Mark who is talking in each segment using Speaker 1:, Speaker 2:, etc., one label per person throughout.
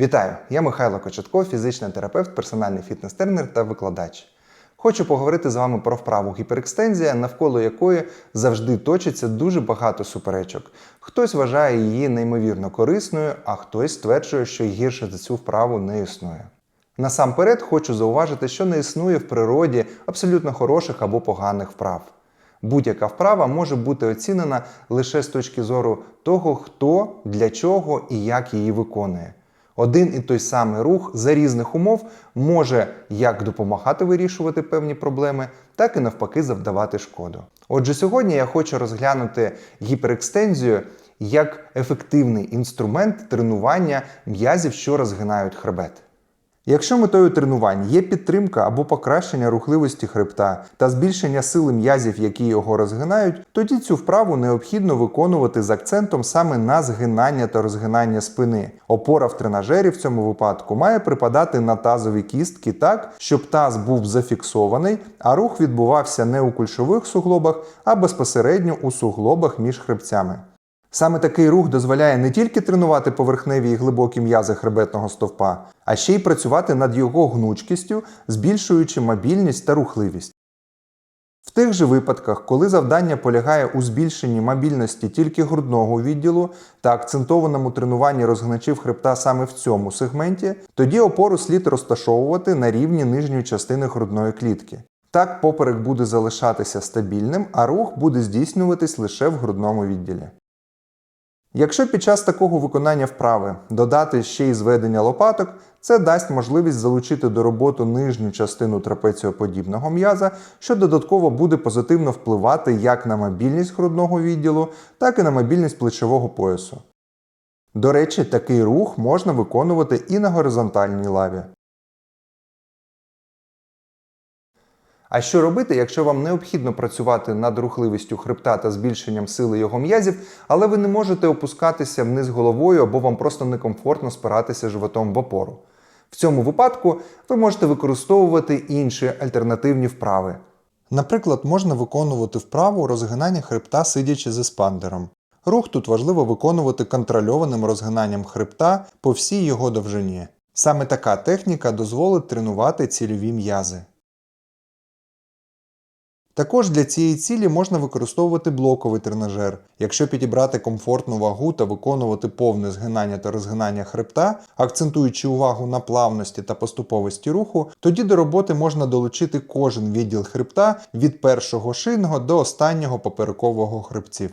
Speaker 1: Вітаю! Я Михайло Кочетко, фізичний терапевт, персональний фітнес-тренер та викладач. Хочу поговорити з вами про вправу гіперекстензія, навколо якої завжди точиться дуже багато суперечок. Хтось вважає її неймовірно корисною, а хтось стверджує, що гірше за цю вправу не існує. Насамперед хочу зауважити, що не існує в природі абсолютно хороших або поганих вправ. Будь-яка вправа може бути оцінена лише з точки зору того, хто, для чого і як її виконує. Один і той самий рух за різних умов може як допомагати вирішувати певні проблеми, так і навпаки завдавати шкоду. Отже, сьогодні я хочу розглянути гіперекстензію як ефективний інструмент тренування м'язів, що розгинають хребет. Якщо метою тренувань є підтримка або покращення рухливості хребта та збільшення сили м'язів, які його розгинають, тоді цю вправу необхідно виконувати з акцентом саме на згинання та розгинання спини. Опора в тренажері в цьому випадку має припадати на тазові кістки так, щоб таз був зафіксований, а рух відбувався не у кульшових суглобах, а безпосередньо у суглобах між хребцями. Саме такий рух дозволяє не тільки тренувати поверхневі і глибокі м'язи хребетного стовпа, а ще й працювати над його гнучкістю, збільшуючи мобільність та рухливість. В тих же випадках, коли завдання полягає у збільшенні мобільності тільки грудного відділу та акцентованому тренуванні розгначів хребта саме в цьому сегменті, тоді опору слід розташовувати на рівні нижньої частини грудної клітки. Так поперек буде залишатися стабільним, а рух буде здійснюватись лише в грудному відділі. Якщо під час такого виконання вправи додати ще й зведення лопаток, це дасть можливість залучити до роботи нижню частину трапеціоподібного м'яза, що додатково буде позитивно впливати як на мобільність грудного відділу, так і на мобільність плечового поясу. До речі, такий рух можна виконувати і на горизонтальній лаві. А що робити, якщо вам необхідно працювати над рухливістю хребта та збільшенням сили його м'язів, але ви не можете опускатися вниз головою або вам просто некомфортно спиратися животом в опору? В цьому випадку ви можете використовувати інші альтернативні вправи. Наприклад, можна виконувати вправу розгинання хребта сидячи з еспандером. Рух тут важливо виконувати контрольованим розгинанням хребта по всій його довжині. Саме така техніка дозволить тренувати цільові м'язи. Також для цієї цілі можна використовувати блоковий тренажер. Якщо підібрати комфортну вагу та виконувати повне згинання та розгинання хребта, акцентуючи увагу на плавності та поступовості руху, тоді до роботи можна долучити кожен відділ хребта від першого шийного до останнього поперекового хребців.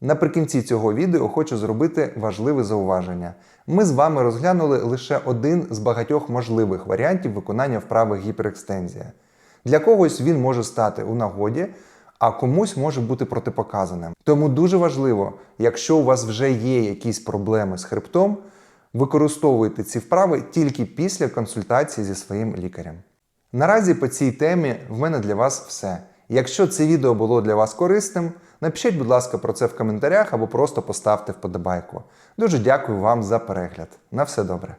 Speaker 1: Наприкінці цього відео хочу зробити важливе зауваження. Ми з вами розглянули лише один з багатьох можливих варіантів виконання вправи гіперекстензія. Для когось він може стати у нагоді, а комусь може бути протипоказаним. Тому дуже важливо, якщо у вас вже є якісь проблеми з хребтом, використовуйте ці вправи тільки після консультації зі своїм лікарем. Наразі по цій темі в мене для вас все. Якщо це відео було для вас корисним, напишіть, будь ласка, про це в коментарях або просто поставте вподобайку. Дуже дякую вам за перегляд. На все добре.